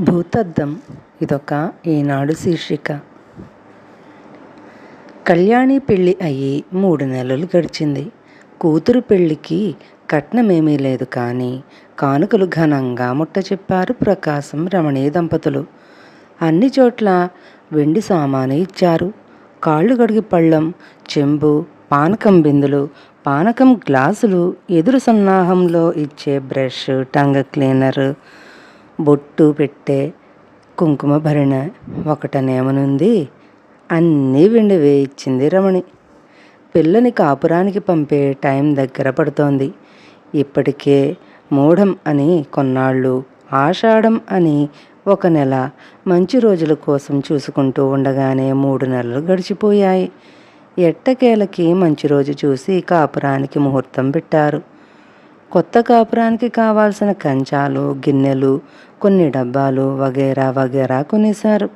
భూతద్దం ఇదొక ఈనాడు శీర్షిక. కళ్యాణి పెళ్ళి అయ్యి మూడు నెలలు గడిచింది. కూతురు పెళ్ళికి కట్నమేమీ లేదు కానీ కానుకలు ఘనంగా ముట్ట చెప్పారు ప్రకాశం రమణీ దంపతులు. అన్ని చోట్ల వెండి సామాను ఇచ్చారు. కాళ్ళు గడిగి పళ్ళం చెంబు పానకం బిందులు పానకం గ్లాసులు ఎదురు సన్నాహంలో ఇచ్చే బ్రష్ టంగ్ క్లీనర్ బొట్టు పెట్టే కుంకుమ భరణ ఒకటనేమనుంది. అన్నీ విండివే ఇచ్చింది రమణి. పిల్లని కాపురానికి పంపే టైం దగ్గర పడుతోంది. ఇప్పటికే మూఢం అని కొన్నాళ్ళు ఆషాఢం అని ఒక నెల మంచి రోజుల కోసం చూసుకుంటూ ఉండగానే మూడు నెలలు గడిచిపోయాయి. ఎట్టకేలకి మంచి రోజు చూసి కాపురానికి ముహూర్తం పెట్టారు. కొత్త కాపురానికి కావాల్సిన కంచాలు గిన్నెలు కొన్ని డబ్బాలు వగేరా వగేరా కొనేశారు.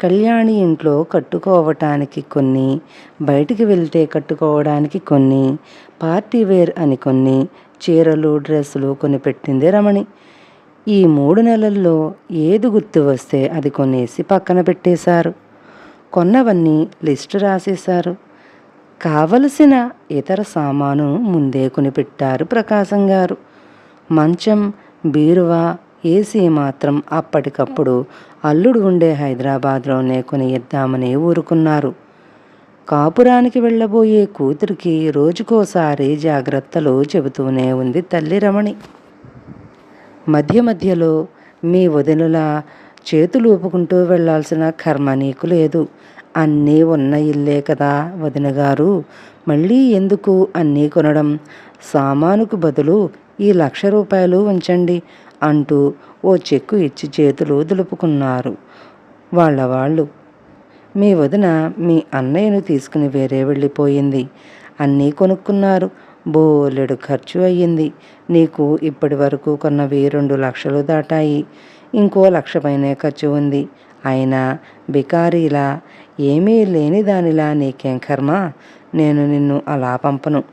కళ్యాణి ఇంట్లో కట్టుకోవటానికి కొన్ని బయటికి వెళ్తే కట్టుకోవడానికి కొన్ని పార్టీ వేర్ అని కొన్ని చీరలు డ్రెస్సులు కొని పెట్టింది రమణి. ఈ మూడు నెలల్లో ఏది గుర్తు వస్తే అది కొనేసి పక్కన పెట్టేశారు. కొన్నవన్నీ లిస్టు రాసేశారు. కావలసిన ఇతర సామాను ముందే కొనిపెట్టారు ప్రకాశం గారు. మంచం బీరువా ఏసీ మాత్రం అప్పటికప్పుడు అల్లుడు ఉండే హైదరాబాద్లోనే కొని ఇద్దామని ఊరుకున్నారు. కాపురానికి వెళ్ళబోయే కూతురికి రోజుకోసారి జాగ్రత్తలు చెబుతూనే ఉంది తల్లి రమణి. మధ్య మధ్యలో మీ వదినలా చేతులు ఊపుకుంటూ వెళ్ళాల్సిన కర్మ నీకు లేదు. అన్నీ ఉన్న ఇల్లే కదా వదిన గారు. మళ్ళీ ఎందుకు అన్నీ కొనడం? సామానుకు బదులు ఈ లక్ష రూపాయలు ఉంచండి అంటూ ఓ చెక్కు ఇచ్చి చేతులు దులుపుకున్నారు. వాళ్ళ వాళ్ళు మీ వదిన మీ అన్నయ్యను తీసుకుని వేరే వెళ్ళిపోయింది. అన్నీ కొనుక్కున్నారు. బోలెడు ఖర్చు అయ్యింది. నీకు ఇప్పటి వరకు కొన్నవి రెండు లక్షలు దాటాయి. ఇంకో లక్ష పైనే ఖర్చు ఉంది. అయినా బికారీలా ఏమీ లేని దానిలా నీకేం కర్మ? నేను నిన్ను అలా పంపను.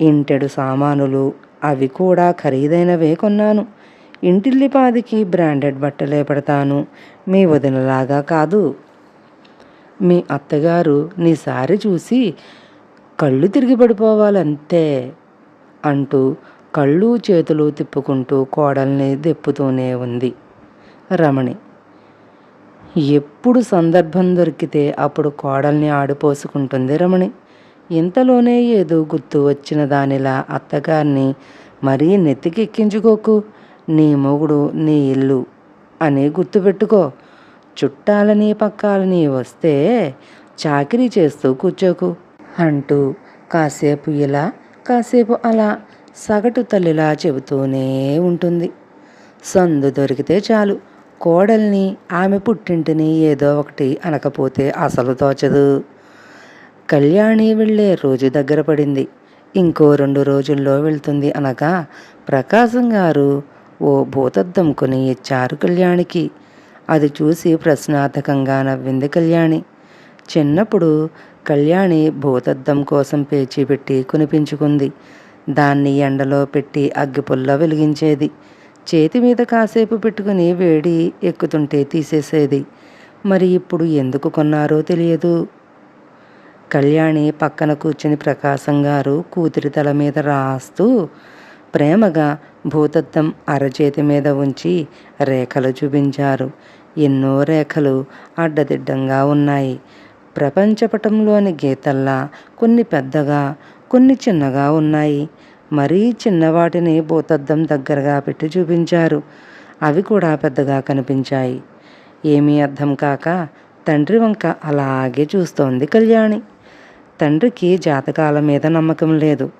ఇంటెడు సామానులు అవి కూడా ఖరీదైనవే కొన్నాను. ఇంటిల్లిపాదికి బ్రాండెడ్ బట్టలే పెడతాను. మీ వదినలాగా కాదు. మీ అత్తగారు నీ సారి చూసి కళ్ళు తిరిగి పడిపోవాలంతే అంటూ కళ్ళు చేతులు తిప్పుకుంటూ కోడల్ని దెప్పుతూనే ఉంది రమణి. ఎప్పుడు సందర్భం దొరికితే అప్పుడు కోడల్ని ఆడిపోసుకుంటుంది రమణి. ఇంతలోనే ఏదో గుర్తు వచ్చిన దానిలా అత్తగారిని మరీ నెత్తికెక్కించుకోకు. నీ మొగుడు నీ ఇల్లు అని గుర్తుపెట్టుకో. చుట్టాలని పక్కాలని వస్తే చాకరీ చేస్తూ కూర్చోకు అంటూ కాసేపు ఇలా కాసేపు అలా సగటు తల్లిలా చెబుతూనే ఉంటుంది. సందు దొరికితే చాలు. కోడల్ని ఆమె పుట్టింటిని ఏదో ఒకటి అనకపోతే అసలు తోచదు. కళ్యాణి వెళ్ళే రోజు దగ్గర పడింది. ఇంకో రెండు రోజుల్లో వెళ్తుంది అనగా ప్రకాశం గారు ఓ భూతద్దం కొని ఇచ్చారు కళ్యాణికి. అది చూసి ప్రశ్నార్థకంగా నవ్వింది కళ్యాణి. చిన్నప్పుడు కళ్యాణి భూతద్దం కోసం పేచీ పెట్టి కొనిపించుకుంది. దాన్ని ఎండలో పెట్టి అగ్గిపుల్ల వెలిగించేది. చేతి మీద కాసేపు పెట్టుకుని వేడి ఎక్కుతుంటే తీసేసేది. మరి ఇప్పుడు ఎందుకు కొన్నారో తెలియదు. కళ్యాణి పక్కన కూర్చుని ప్రకాశం గారు కూతురి తల మీద రాస్తూ ప్రేమగా భూతత్వం అరచేతి మీద ఉంచి రేఖలు చూపించారు. ఎన్నో రేఖలు అడ్డదిడ్డంగా ఉన్నాయి. ప్రపంచపటంలోని గీతల్లా కొన్ని పెద్దగా కొన్ని చిన్నగా ఉన్నాయి. మరీ చిన్నవాటిని భూతద్దం దగ్గరగా పెట్టి చూపించారు. అవి కూడా పెద్దగా కనిపించాయి. ఏమీ అర్థం కాక తండ్రి వంక అలాగే చూస్తోంది కళ్యాణి. తండ్రికి జాతకాల మీద నమ్మకం లేదు.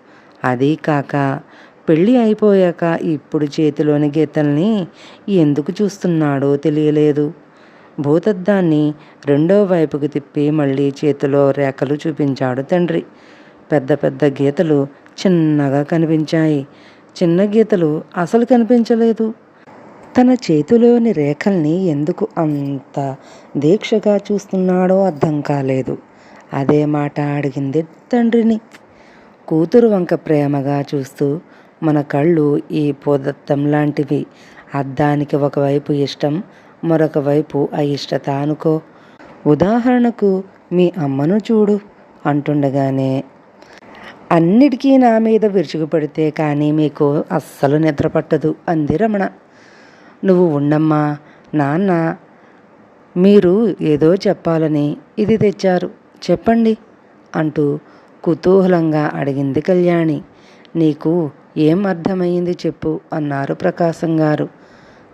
అదీ కాక పెళ్ళి అయిపోయాక ఇప్పుడు చేతిలోని గీతల్ని ఎందుకు చూస్తున్నాడో తెలియలేదు. భూతద్దాన్ని రెండో వైపుకు తిప్పి మళ్ళీ చేతిలో రేఖలు చూపించాడు తండ్రి. పెద్ద పెద్ద గీతలు చిన్నగా కనిపించాయి. చిన్న గీతలు అసలు కనిపించలేదు. తన చేతిలోని రేఖల్ని ఎందుకు అంత దీక్షగా చూస్తున్నాడో అర్థం కాలేదు. అదే మాట అడిగింది తండ్రిని. కూతురు వంక ప్రేమగా చూస్తూ మన కళ్ళు ఈ పోదత్తం లాంటివి. అద్దానికి ఒకవైపు ఇష్టం మరొక వైపు అయిష్టత అనుకో. ఉదాహరణకు మీ అమ్మను చూడు అంటుండగానే అన్నిటికీ నా మీద విరుచుకుపడితే కానీ మీకు అస్సలు నిద్ర పట్టదు అంది రమణ. నువ్వు ఉండమ్మా నాన్న మీరు ఏదో చెప్పాలని ఇది తెచ్చారు. చెప్పండి అంటూ కుతూహలంగా అడిగింది కళ్యాణి. నీకు ఏం అర్థమైంది చెప్పు అన్నారు ప్రకాశం గారు.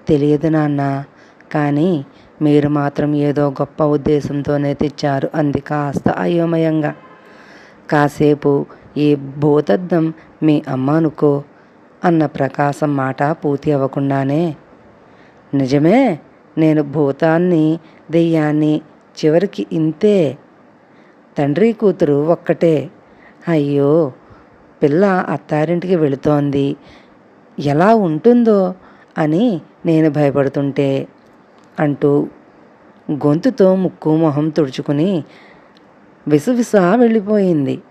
తెలియదు నాన్న కానీ మీరు మాత్రం ఏదో గొప్ప ఉద్దేశంతోనే తెచ్చారు అంది కాస్త అయోమయంగా. కాసేపు ఈ భూతద్దం మీ అమ్మ అనుకో అన్న ప్రకాశం మాట పూర్తి అవ్వకుండానే. నిజమే నేను భూతాన్ని దెయ్యాన్ని చివరికి ఇంతే. తండ్రి కూతురు ఒక్కటే. అయ్యో పిల్ల అత్తారింటికి వెళుతోంది. ఎలా ఉంటుందో అని నేను భయపడుతుంటే అంటూ గొంతుతో ముక్కు మొహం తుడుచుకుని విసువిసా వెళ్ళిపోయింది.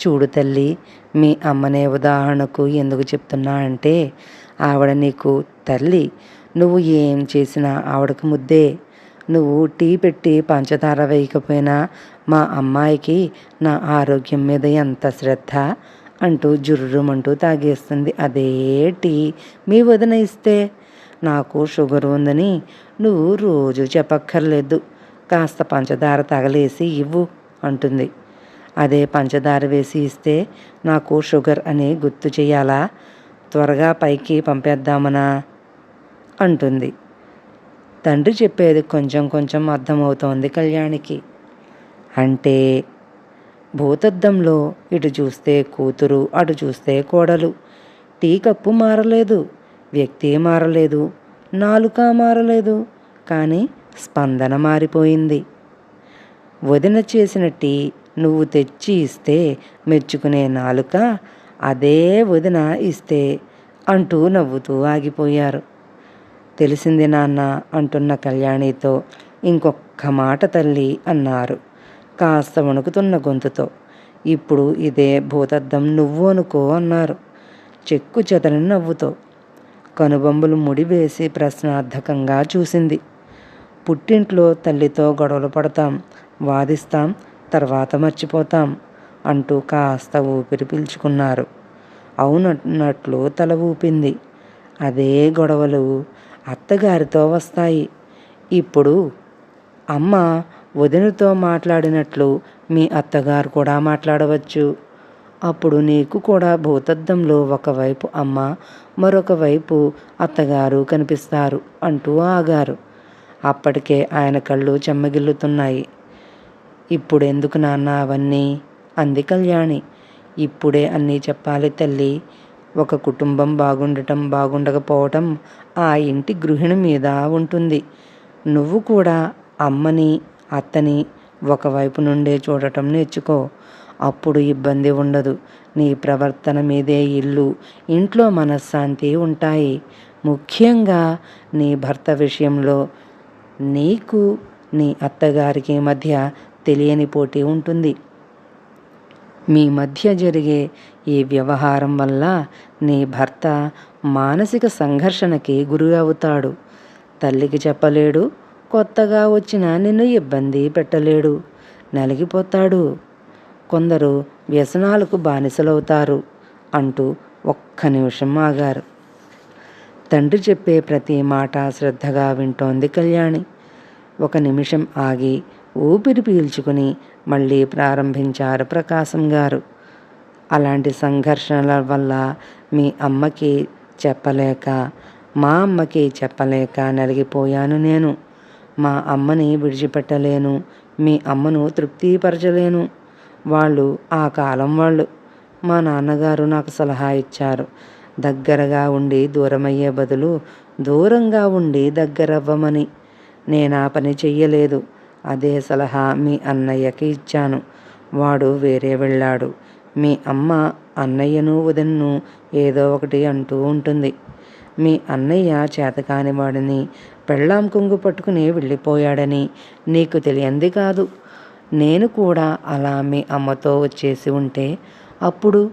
చూడు తల్లి మీ అమ్మనే ఉదాహరణకు ఎందుకు చెప్తున్నా అంటే ఆవిడ నీకు తల్లి నువ్వు ఏం చేసినా ఆవిడకు ముద్దే. నువ్వు టీ పెట్టి పంచదార వేయకపోయినా మా అమ్మాయికి నా ఆరోగ్యం మీద ఎంత శ్రద్ధ? అంటూ జుర్రుమంటూ తాగేస్తుంది. అదే టీ మీ వదిన ఇస్తే. నాకు షుగర్ ఉందని నువ్వు రోజు చెప్పక్కర్లేదు. కాస్త పంచదార తగలేసి ఇవ్వు అంటుంది. అదే పంచదార వేసి ఇస్తే నాకు షుగర్ అని గుర్తు చేయాలా? త్వరగా పైకి పంపేద్దామనా? అంటుంది. తండ్రి చెప్పేది కొంచెం కొంచెం అర్థమవుతోంది కళ్యాణికి. అంటే భూతద్దంలో ఇటు చూస్తే కూతురు అటు చూస్తే కోడలు. టీ కప్పు మారలేదు వ్యక్తి మారలేదు నాలుక మారలేదు కానీ స్పందన మారిపోయింది. వదిన చేసిన టీ నువ్వు తెచ్చి ఇస్తే మెచ్చుకునే నాలుక అదే వదిన ఇస్తే అంటూ నవ్వుతూ ఆగిపోయారు. తెలిసింది నాన్న అంటున్న కళ్యాణితో ఇంకొక్క మాట తల్లి అన్నారు కాస్త వణుకుతున్న గొంతుతో. ఇప్పుడు ఇదే భూతద్దం నువ్వు అనుకో అన్నారు చెక్కు చెదలని నవ్వుతో. కనుబొమ్మలు ముడివేసి ప్రశ్నార్థకంగా చూసింది. పుట్టింట్లో తల్లితో గొడవలు పడతాం వాదిస్తాం తర్వాత మర్చిపోతాం అంటూ కాస్త ఊపిరి పీల్చుకున్నారు. అవునన్నట్లు తల ఊపింది. అదే గొడవలు అత్తగారితో వస్తాయి. ఇప్పుడు అమ్మ వదినతో మాట్లాడినట్లు మీ అత్తగారు కూడా మాట్లాడవచ్చు. అప్పుడు నీకు కూడా భూతద్దంలో ఒకవైపు అమ్మ మరొక వైపు అత్తగారు కనిపిస్తారు అంటూ ఆగారు. అప్పటికే ఆయన కళ్ళు చెమ్మగిల్లుతున్నాయి. ఇప్పుడు ఎందుకు నాన్న అవన్నీ? అంది కళ్యాణి. ఇప్పుడే అన్నీ చెప్పాలి తల్లి. ఒక కుటుంబం బాగుండటం బాగుండకపోవటం ఆ ఇంటి గృహిణి మీద ఉంటుంది. నువ్వు కూడా అమ్మని అత్తని ఒకవైపు నుండే చూడటం నేర్చుకో. అప్పుడు ఇబ్బంది ఉండదు. నీ ప్రవర్తన మీదే ఇల్లు ఇంట్లో మనశ్శాంతి ఉంటాయి. ముఖ్యంగా నీ భర్త విషయంలో నీకు నీ అత్తగారికి మధ్య తెలియని పోటీ ఉంటుంది. మీ మధ్య జరిగే ఈ వ్యవహారం వల్ల నీ భర్త మానసిక సంఘర్షణకి గురి అవుతాడు తల్లికి చెప్పలేడు కొత్తగా వచ్చిన నిన్ను ఇబ్బంది పెట్టలేడు నలిగిపోతాడు. కొందరు వ్యసనాలకు బానిసలవుతారు అంటూ ఒక్క నిమిషం ఆగారు. తండ్రి చెప్పే ప్రతి మాట శ్రద్ధగా వింటోంది కళ్యాణి. ఒక నిమిషం ఆగి ఊపిరి పీల్చుకుని మళ్ళీ ప్రారంభించారు ప్రకాశం గారు. అలాంటి సంఘర్షణల వల్ల మీ అమ్మకి చెప్పలేక మా అమ్మకి చెప్పలేక నలిగిపోయాను నేను. మా అమ్మని విడిచిపెట్టలేను మీ అమ్మను తృప్తిపరచలేను. వాళ్ళు ఆ కాలం వాళ్ళు. మా నాన్నగారు నాకు సలహా ఇచ్చారు దగ్గరగా ఉండి దూరమయ్యే బదులు దూరంగా ఉండి దగ్గరవ్వమని. నేను ఆ పని చెయ్యలేదు. అదే సలహా మీ అన్నయ్యకి ఇచ్చాను. వాడు వేరే వెళ్ళాడు. మీ అమ్మ అన్నయ్యను వదిన్ను ఏదో ఒకటి అంటూ ఉంటుంది. మీ అన్నయ్య చేతకాని వాడిని పెళ్ళాం కొంగు పట్టుకుని వెళ్ళిపోయాడని నీకు తెలియంది కాదు. నేను కూడా అలా మీ అమ్మతో వచ్చేసి ఉంటే అప్పుడు?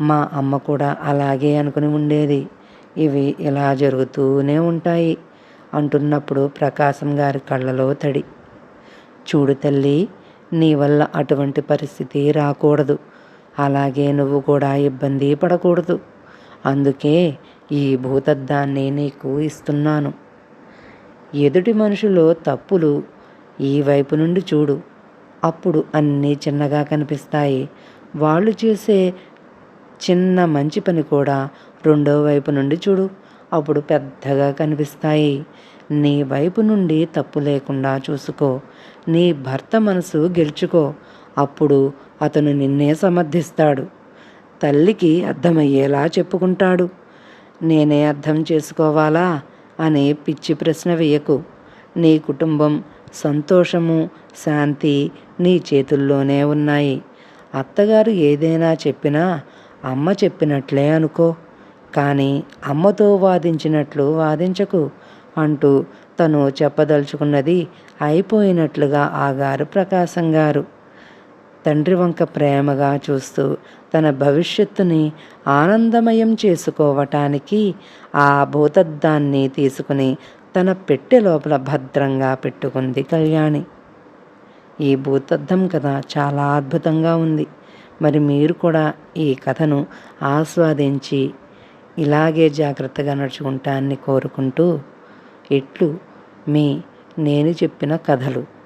మా అమ్మ కూడా అలాగే అనుకుని ఉండేది. ఇవి ఇలా జరుగుతూనే ఉంటాయి. అంటున్నప్పుడు ప్రకాశం గారి కళ్ళలో తడి. చూడు తల్లి నీ వల్ల అటువంటి పరిస్థితి రాకూడదు. అలాగే నువ్వు కూడా ఇబ్బంది పడకూడదు. అందుకే ఈ భూతద్దాన్ని నీకు ఇస్తున్నాను. ఎదుటి మనుషులో తప్పులు ఈ వైపు నుండి చూడు. అప్పుడు అన్నీ చిన్నగా కనిపిస్తాయి. వాళ్ళు చేసే చిన్న మంచి పని కూడా రెండో వైపు నుండి చూడు. అప్పుడు పెద్దగా కనిపిస్తాయి. నీ వైపు నుండి తప్పు లేకుండా చూసుకో. నీ భర్త మనసు గెలుచుకో. అప్పుడు అతను నిన్నే సమర్థిస్తాడు. తల్లికి అర్థమయ్యేలా చెప్పుకుంటాడు. నేనే అర్థం చేసుకోవాలా? అనే పిచ్చి ప్రశ్న వేయకు. నీ కుటుంబం సంతోషము శాంతి నీ చేతుల్లోనే ఉన్నాయి. అత్తగారు ఏదైనా చెప్పినా అమ్మ చెప్పినట్లే అనుకో. కానీ అమ్మతో వాదించినట్లు వాదించకు అంటూ తను చెప్పదలుచుకున్నది అయిపోయినట్లుగా ఆగారు ప్రకాశం గారు. తండ్రి వంక ప్రేమగా చూస్తూ తన భవిష్యత్తుని ఆనందమయం చేసుకోవటానికి ఆ భూతద్దాన్ని తీసుకుని తన పెట్టె లోపల భద్రంగా పెట్టుకుంది కళ్యాణి. ఈ భూతద్దం కథ చాలా అద్భుతంగా ఉంది. మరి మీరు కూడా ఈ కథను ఆస్వాదించి ఇలాగే జాగ్రత్తగా నడుచుకుంటాన్ని కోరుకుంటూ ఇట్లు మీ నేను చెప్పిన కథలు.